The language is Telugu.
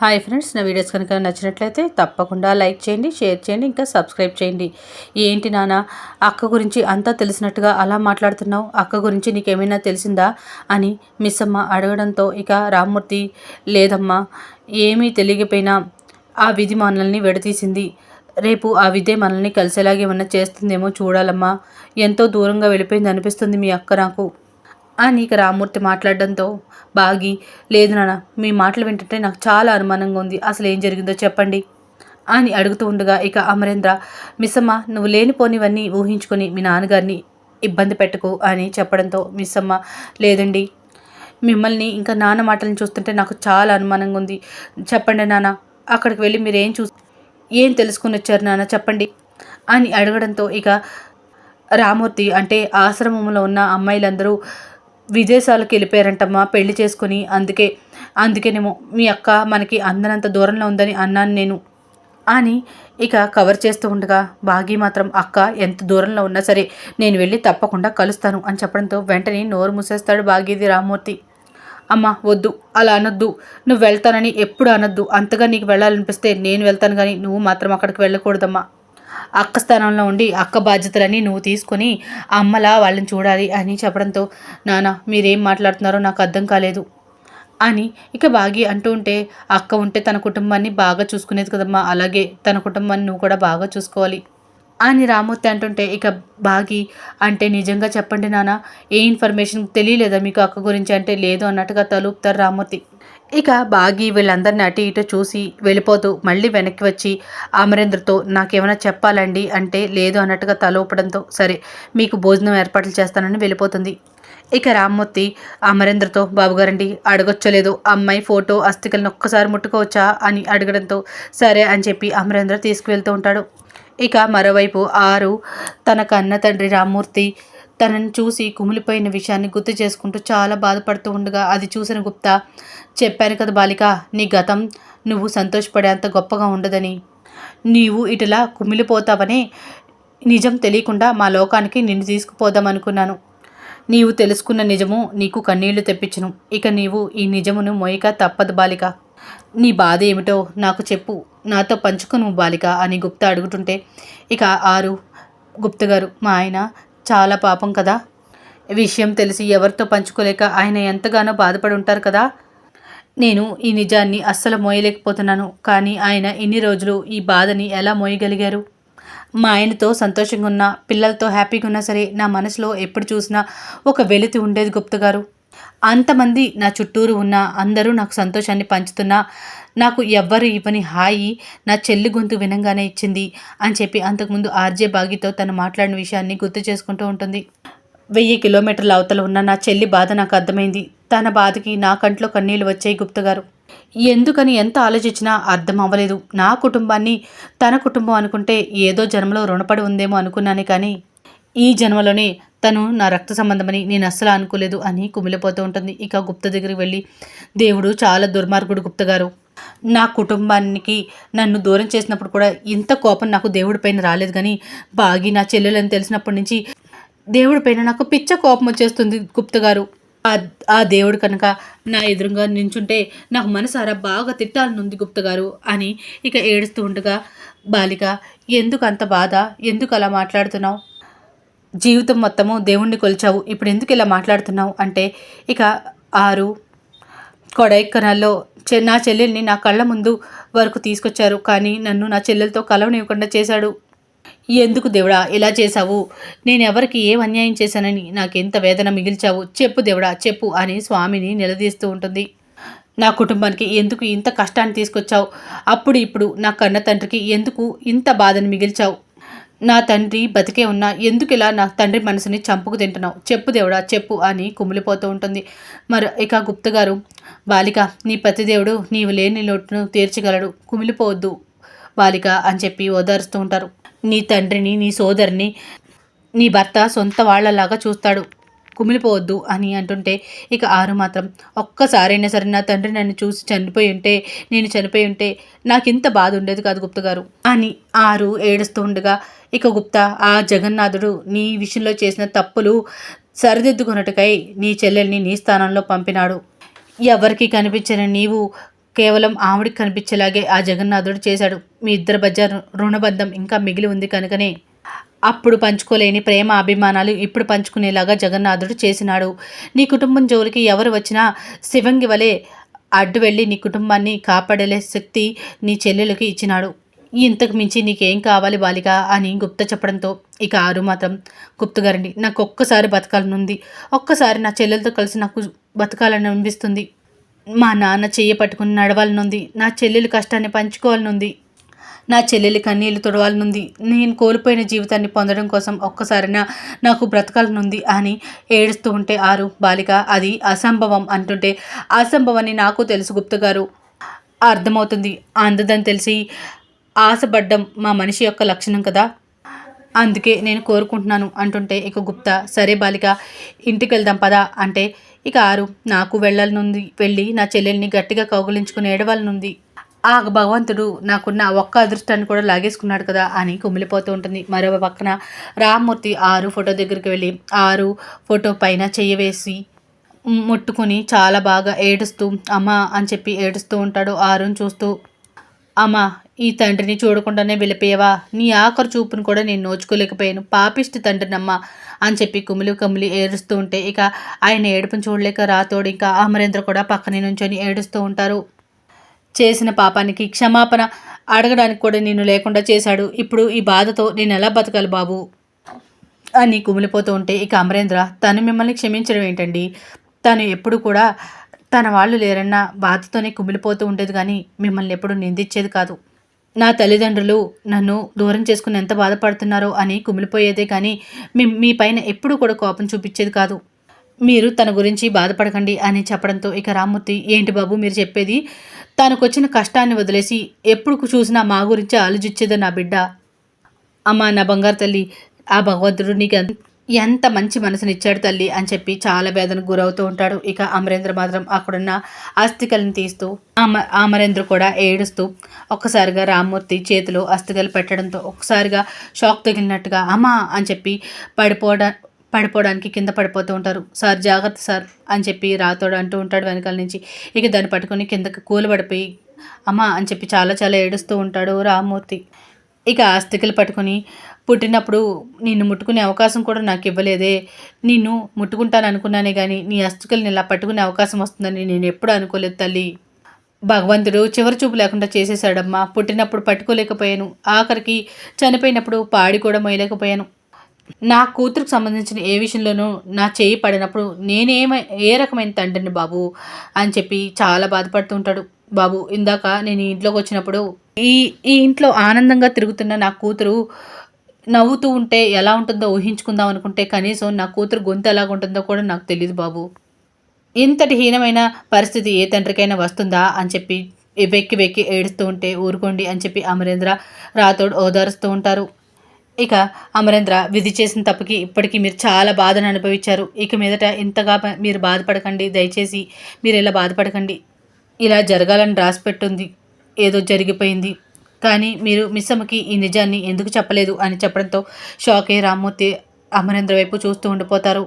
హాయ్ ఫ్రెండ్స్ నా వీడియోస్ కనుక నచ్చినట్లయితే తప్పకుండా లైక్ చేయండి షేర్ చేయండి ఇంకా సబ్స్క్రైబ్ చేయండి. ఏంటి నాన్న అక్క గురించి అంతా తెలిసినట్టుగా అలా మాట్లాడుతున్నావు? అక్క గురించి నీకేమైనా తెలిసిందా? అని మిస్ అమ్మ అడగడంతో ఇక రామ్మూర్తి లేదమ్మా ఏమీ తెలియకపోయినా ఆ విధి మనల్ని విడదీసింది. రేపు ఆ విధే మనల్ని కలిసేలాగా ఏమన్నా చేస్తుందేమో చూడాలమ్మా. ఎంతో దూరంగా వెళ్ళిపోయింది అనిపిస్తుంది మీ అక్క నాకు. అని ఇక రామూర్తి మాట్లాడడంతో బాగి లేదు నాన్న మీ మాటలు వింటుంటే నాకు చాలా అనుమానంగా ఉంది. అసలు ఏం జరిగిందో చెప్పండి. అని అడుగుతూ ఉండగా ఇక అమరేంద్ర మిస్సమ్మ నువ్వు లేనిపోనివన్నీ ఊహించుకొని మీ నాన్నగారిని ఇబ్బంది పెట్టకు అని చెప్పడంతో మిస్సమ్మ లేదండి. మిమ్మల్ని ఇంకా నాన్న మాటలను చూస్తుంటే నాకు చాలా అనుమానంగా ఉంది. చెప్పండి నాన్న అక్కడికి వెళ్ళి మీరు ఏం చూ ఏం తెలుసుకుని వచ్చారు నాన్న చెప్పండి. అని అడగడంతో ఇక రామూర్తి అంటే ఆశ్రమంలో ఉన్న అమ్మాయిలందరూ విదేశాలకు వెళ్ళిపోయారంటమ్మా పెళ్ళి చేసుకుని. అందుకే అందుకేనేమో మీ అక్క మనకి అందనంత దూరంలో ఉందని అన్నాను నేను. అని ఇక కవర్ చేస్తూ ఉండగా బాగి మాత్రం అక్క ఎంత దూరంలో ఉన్నా సరే నేను వెళ్ళి తప్పకుండా కలుస్తాను అని చెప్పడంతో వెంటనే నోరు మూసేస్తాడు బాగీది రామూర్తి అమ్మ వద్దు అలా అనొద్దు. నువ్వు వెళ్తానని ఎప్పుడు అనొద్దు. అంతగా నీకు వెళ్ళాలనిపిస్తే నేను వెళ్తాను కానీ నువ్వు మాత్రం అక్కడికి వెళ్ళకూడదమ్మా. అక్క స్థానంలో ఉండి అక్క బాధ్యతలన్నీ నువ్వు తీసుకొని అమ్మలా వాళ్ళని చూడాలి అని చెప్పడంతో నాన్న మీరేం మాట్లాడుతున్నారో నాకు అర్థం కాలేదు అని ఇక బాగి అంటూ ఉంటే అక్క ఉంటే తన కుటుంబాన్ని బాగా చూసుకునేది కదమ్మా అలాగే తన కుటుంబాన్ని నువ్వు కూడా బాగా చూసుకోవాలి అని రామూర్తి అంటుంటే ఇక బాగి అంటే నిజంగా చెప్పండి నాన్న ఏ ఇన్ఫర్మేషన్ తెలియలేదా మీకు అక్క గురించి? అంటే లేదు అన్నట్టుగా తలుపుతారు రామూర్తి. ఇక బాగి వీళ్ళందరిని అటు ఇటు చూసి వెళ్ళిపోతూ మళ్ళీ వెనక్కి వచ్చి అమరేంద్రతో నాకేమైనా చెప్పాలండి అంటే లేదు అన్నట్టుగా తలోపడంతో సరే మీకు భోజనం ఏర్పాట్లు చేస్తానని వెళ్ళిపోతుంది. ఇక రామ్మూర్తి అమరేంద్రతో బాబుగారండి అడగొచ్చలేదు. అమ్మాయి ఫోటో అస్థికలను ఒక్కసారి ముట్టుకోవచ్చా? అని అడగడంతో సరే అని చెప్పి అమరేంద్ర తీసుకువెళ్తూ ఉంటాడు. ఇక మరోవైపు ఆరు తన కన్న తండ్రి రామ్మూర్తి తనని చూసి కుమిలిపోయిన విషయాన్ని గుర్తు చేసుకుంటూ చాలా బాధపడుతూ ఉండగా అది చూసిన గుప్తా చెప్పాను కదా బాలిక నీ గతం నువ్వు సంతోషపడేంత గొప్పగా ఉండదని. నీవు ఇటులా కుమిలిపోతావనే నిజం తెలియకుండా మా లోకానికి నిన్ను తీసుకుపోదామనుకున్నాను. నీవు తెలుసుకున్న నిజము నీకు కన్నీళ్ళు తెప్పించును. ఇక నీవు ఈ నిజమును మోయక తప్పదు బాలిక. నీ బాధ ఏమిటో నాకు చెప్పు. నాతో పంచుకును బాలిక అని గుప్త అడుగుతుంటే ఇక ఆరు గుప్త గారు మా ఆయన చాలా పాపం కదా. విషయం తెలిసి ఎవరితో పంచుకోలేక ఆయన ఎంతగానో బాధపడి ఉంటారు కదా. నేను ఈ నిజాన్ని అస్సలు మోయలేకపోతున్నాను. కానీ ఆయన ఇన్ని రోజులు ఈ బాధని ఎలా మోయగలిగారు? మా ఆయనతో సంతోషంగా ఉన్నా పిల్లలతో హ్యాపీగా ఉన్నా సరే నా మనసులో ఎప్పుడు చూసినా ఒక వెలితి ఉండేది గుప్త గారు అంతమంది నా చుట్టూరు ఉన్న అందరూ నాకు సంతోషాన్ని పంచుతున్నా నాకు ఎవ్వరు ఇవ్వని హాయి నా చెల్లి గొంతు వినంగానే ఇచ్చింది అని చెప్పి అంతకుముందు ఆర్జే బాగితో తను మాట్లాడిన విషయాన్ని గుర్తు చేసుకుంటూ ఉంటుంది. వెయ్యి కిలోమీటర్ల అవతల ఉన్న నా చెల్లి బాధ నాకు అర్థమైంది. తన బాధకి నా కంట్లో కన్నీళ్ళు వచ్చాయి గుప్తగారు ఎందుకని ఎంత ఆలోచించినా అర్థం అవ్వలేదు. నా కుటుంబాన్ని తన కుటుంబం అనుకుంటే ఏదో జన్మలో రుణపడి ఉందేమో అనుకున్నానే కానీ ఈ జన్మలోనే తను నా రక్త సంబంధమని నేను అస్సలు అనుకోలేదు అని కుమిలిపోతూ ఉంటుంది. ఇక గుప్త దగ్గరికి వెళ్ళి దేవుడు చాలా దుర్మార్గుడు గుప్త గారు. నా కుటుంబానికి నన్ను దూరం చేసినప్పుడు కూడా ఇంత కోపం నాకు దేవుడి పైన రాలేదు. కానీ బాగి నా చెల్లెలని తెలిసినప్పటి నుంచి దేవుడి పైన నాకు పిచ్చ కోపం వచ్చేస్తుంది గుప్త గారు. ఆ దేవుడు కనుక నా ఎదురుగా నించుంటే నాకు మనసారా బాగా తిట్టాలనుంది గుప్త గారు అని ఇక ఏడుస్తూ ఉండగా బాలిక ఎందుకు అంత బాధ? ఎందుకు అలా మాట్లాడుతున్నావు? జీవితం మొత్తము దేవుణ్ణి కొలిచావు. ఇప్పుడు ఎందుకు ఇలా మాట్లాడుతున్నావు? అంటే ఇక ఆరు కొడైక్కనాల్లో నా చెల్లెల్ని నా కళ్ళ ముందు వరకు తీసుకొచ్చారు. కానీ నన్ను నా చెల్లెలతో కలవనివ్వకుండా చేశాడు. ఎందుకు దేవుడా ఇలా చేశావు? నేను ఎవరికి ఏం అన్యాయం చేశానని నాకెంత వేదన మిగిల్చావు? చెప్పు దేవుడా చెప్పు అని స్వామిని నిలదీస్తూ ఉంటుంది. నా కుటుంబానికి ఎందుకు ఇంత కష్టాన్ని తీసుకొచ్చావు? అప్పుడు ఇప్పుడు నా కన్న తండ్రికి ఎందుకు ఇంత బాధను మిగిల్చావు? నా తండ్రి బతికే ఉన్నా ఎందుకు ఇలా నా తండ్రి మనసుని చంపుకు తింటున్నావు? చెప్పు దేవుడా చెప్పు అని కుమిలిపోతూ ఉంటుంది. మరి ఇక గుప్త గారు బాలిక నీ పతిదేవుడు నీవు లేని లోటును తీర్చగలడు కుమిలిపోవద్దు బాలిక అని చెప్పి ఓదారుస్తూ ఉంటారు. నీ తండ్రిని నీ సోదరిని నీ భర్త సొంత వాళ్ళలాగా చూస్తాడు. కుమిలిపోవద్దు అని అంటుంటే ఇక ఆరు మాత్రం ఒక్కసారైనా సరే నా తండ్రి నన్ను చూసి చనిపోయి ఉంటే నేను చనిపోయి ఉంటే నాకు ఇంత బాధ ఉండేది కాదు గుప్త గారు అని ఆరు ఏడుస్తూ ఉండగా ఇక గుప్త ఆ జగన్నాథుడు నీ విషయంలో చేసిన తప్పులు సరిదిద్దుకున్నట్టుకై నీ చెల్లెల్ని నీ స్థానంలో పంపినాడు. ఎవరికి కనిపించిన నీవు కేవలం ఆవిడికి కనిపించేలాగే ఆ జగన్నాథుడు చేశాడు. మీ ఇద్దరి మధ్య రుణబద్ధం రుణబంధం ఇంకా మిగిలి ఉంది కనుకనే అప్పుడు పంచుకోలేని ప్రేమ అభిమానాలు ఇప్పుడు పంచుకునేలాగా జగన్నాథుడు చేసినాడు. నీ కుటుంబం జోలికి ఎవరు వచ్చినా శివంగి వలె అడ్డు వెళ్ళి నీ కుటుంబాన్ని కాపాడలే శక్తి నీ చెల్లెలకి ఇచ్చినాడు. ఇంతకు మించి నీకేం కావాలి బాలిక? అని గుప్త చెప్పడంతో ఇక ఆరు మాత్రం గుప్తగారండి నాకు ఒక్కసారి బతకాలనుంది. ఒక్కసారి నా చెల్లెలతో కలిసి నాకు బతకాలని అనిపిస్తుంది. మా నాన్న చెయ్యి పట్టుకుని నడవాలనుంది. నా చెల్లెలు కష్టాన్ని పంచుకోవాలనుంది. నా చెల్లెలి కన్నీళ్ళు తొడవాలనుంది. నేను కోల్పోయిన జీవితాన్ని పొందడం కోసం ఒక్కసారైనా నాకు బ్రతకాలనుంది అని ఏడుస్తూ ఉంటే ఆరు బాలిక అది అసంభవం అంటుంటే అసంభవాన్ని నాకు తెలుసు గుప్త గారు. అర్థమవుతుంది. అందదని తెలిసి ఆశపడ్డం మా మనిషి యొక్క లక్షణం కదా. అందుకే నేను కోరుకుంటున్నాను అంటుంటే ఇక గుప్త సరే బాలిక ఇంటికి వెళ్దాం పదా అంటే ఇక ఆరు నాకు వెళ్ళాలనుంది. వెళ్ళి నా చెల్లెల్ని గట్టిగా కౌగులించుకుని ఏడవాలనుంది. ఆ భగవంతుడు నాకున్న ఒక్క అదృష్టాన్ని కూడా లాగేసుకున్నాడు కదా అని కుమిలిపోతూ ఉంటుంది. మరో పక్కన రామ్మూర్తి ఆరు ఫోటో దగ్గరికి వెళ్ళి ఆరు ఫోటో పైన చెయ్యి వేసి ముట్టుకుని చాలా బాగా ఏడుస్తూ అమ్మ అని చెప్పి ఏడుస్తూ ఉంటాడు ఆరుని చూస్తూ. అమ్మా ఈ తండ్రిని చూడకుండానే వెళ్ళిపోయావా? నీ ఆఖరు చూపును కూడా నేను నోచుకోలేకపోయాను. పాపిష్టి తండ్రినమ్మా అని చెప్పి కుమిలి కమిలి ఏడుస్తూ ఉంటే ఇక ఆయన ఏడుపుని చూడలేక రాతోడు ఇంకా అమరేంద్ర కూడా పక్కనే నుంచొని ఏడుస్తూ ఉంటారు. చేసిన పాపానికి క్షమాపణ అడగడానికి కూడా నేను లేకుండా చేశాడు. ఇప్పుడు ఈ బాధతో నేను ఎలా బతకాలి బాబు? అని కుమిలిపోతూ ఉంటే ఇక అమరేంద్ర తను మిమ్మల్ని క్షమించడం ఏంటండి? తను ఎప్పుడు కూడా తన వాళ్ళు లేరన్న బాధతోనే కుమిలిపోతూ ఉండేది కానీ మిమ్మల్ని ఎప్పుడు నిందించేది కాదు. నా తల్లిదండ్రులు నన్ను దూరం చేసుకుని ఎంత బాధపడుతున్నారో అని కుమిలిపోయేదే కానీ మీ మీ పైన ఎప్పుడు కూడా కోపం చూపించేది కాదు. మీరు తన గురించి బాధపడకండి అని చెప్పడంతో ఇక రామ్మూర్తి ఏంటి బాబు మీరు చెప్పేది? తనకొచ్చిన కష్టాన్ని వదిలేసి ఎప్పుడు చూసినా మా గురించి ఆలోచించేదో నా బిడ్డ. అమ్మా నా బంగారు తల్లి ఆ భగవంతుడు నీకు ఎంత- మంచి మనసునిచ్చాడు తల్లి అని చెప్పి చాలా వేదనకు గురవుతూ ఉంటాడు. ఇక అమరేంద్ర మాత్రం అక్కడున్న అస్థికలను తీస్తూ అమ అమరేంద్ర కూడా ఏడుస్తూ ఒక్కసారిగా రామ్మూర్తి చేతిలో అస్థికలు పెట్టడంతో ఒక్కసారిగా షాక్ తగిలినట్టుగా అమ్మా అని చెప్పి పడిపోవడా పడిపోవడానికి కింద పడిపోతూ ఉంటారు. సార్ జాగ్రత్త సార్ అని చెప్పి రాతోడు అంటూ ఉంటాడు వెనకాల నుంచి. ఇక దాన్ని పట్టుకొని కిందకి కూలబడిపోయి అమ్మా అని చెప్పి చాలా చాలా ఏడుస్తూ ఉంటాడు రామూర్తి ఇక ఆస్తికలు పట్టుకొని పుట్టినప్పుడు నిన్ను ముట్టుకునే అవకాశం కూడా నాకు ఇవ్వలేదే. నిన్ను ముట్టుకుంటాను అనుకున్నానే కానీ నీ అస్థికల్ని ఇలా పట్టుకునే అవకాశం వస్తుందని నేను ఎప్పుడు అనుకోలేదు తల్లి. భగవంతుడు చివరి చూపు లేకుండా చేసేసాడమ్మా పుట్టినప్పుడు పట్టుకోలేకపోయాను. ఆఖరికి చనిపోయినప్పుడు పాడి కూడా మోయలేకపోయాను. నా కూతురుకు సంబంధించిన ఏ విషయంలోనూ నా చేయి పడినప్పుడు నేనేమ ఏ రకమైన తండ్రిని బాబు అని చెప్పి చాలా బాధపడుతూ ఉంటాడు. బాబు ఇందాక నేను ఇంట్లోకి వచ్చినప్పుడు ఈ ఈ ఇంట్లో ఆనందంగా తిరుగుతున్న నా కూతురు నవ్వుతూ ఉంటే ఎలా ఉంటుందో ఊహించుకుందాం అనుకుంటే కనీసం నా కూతురు గొంతు ఎలాగ ఉంటుందో కూడా నాకు తెలియదు బాబు. ఇంతటి హీనమైన పరిస్థితి ఏ తండ్రికైనా వస్తుందా అని చెప్పి వెక్కి వెక్కి ఏడుస్తూ ఉంటే ఊరుకోండి అని చెప్పి అమరేంద్ర రాతోడు ఓదారుస్తూ ఉంటారు. ఇక అమరేంద్ర విధి చేసిన తప్పుకి ఇప్పటికీ మీరు చాలా బాధను అనుభవించారు. ఇక మీదట ఇంతగా మీరు బాధపడకండి. దయచేసి మీరు ఇలా బాధపడకండి. ఇలా జరగాలని రాసిపెట్టుంది. ఏదో జరిగిపోయింది. కానీ మీరు మిస్సమ్మకి ఈ నిజాన్ని ఎందుకు చెప్పలేదు అని చెప్పడంతో షాక్ అయ్యి రామ్మూర్తి అమరేంద్ర వైపు చూస్తూ ఉండిపోతారు.